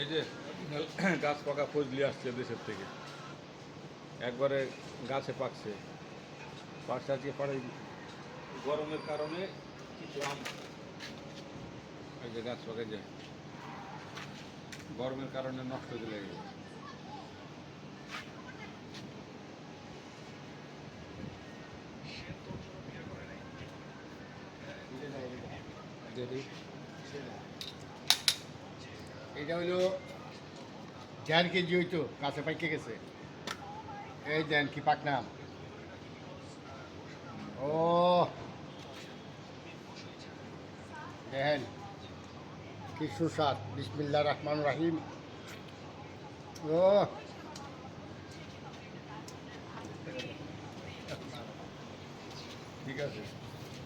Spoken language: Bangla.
এই যে, গাছ পাকা ফজলি আসছে দেশের থেকে। একবারে গাছে পাকছে। পাকছে আজকে পরে গরমের কারণে কিছু আম। এই যে গাছ পাকে যে গরমের কারণে নষ্ট লেগে গেছে। যদি এটা হইল দেড় কেজি হইতো, কাছে পাইকে গেছে। এই দেন কি পাকনাম ও। দেখেন, কি সুস্বাদ। বিসমিল্লা রহমান রাহিম। ও। ঠিক আছে।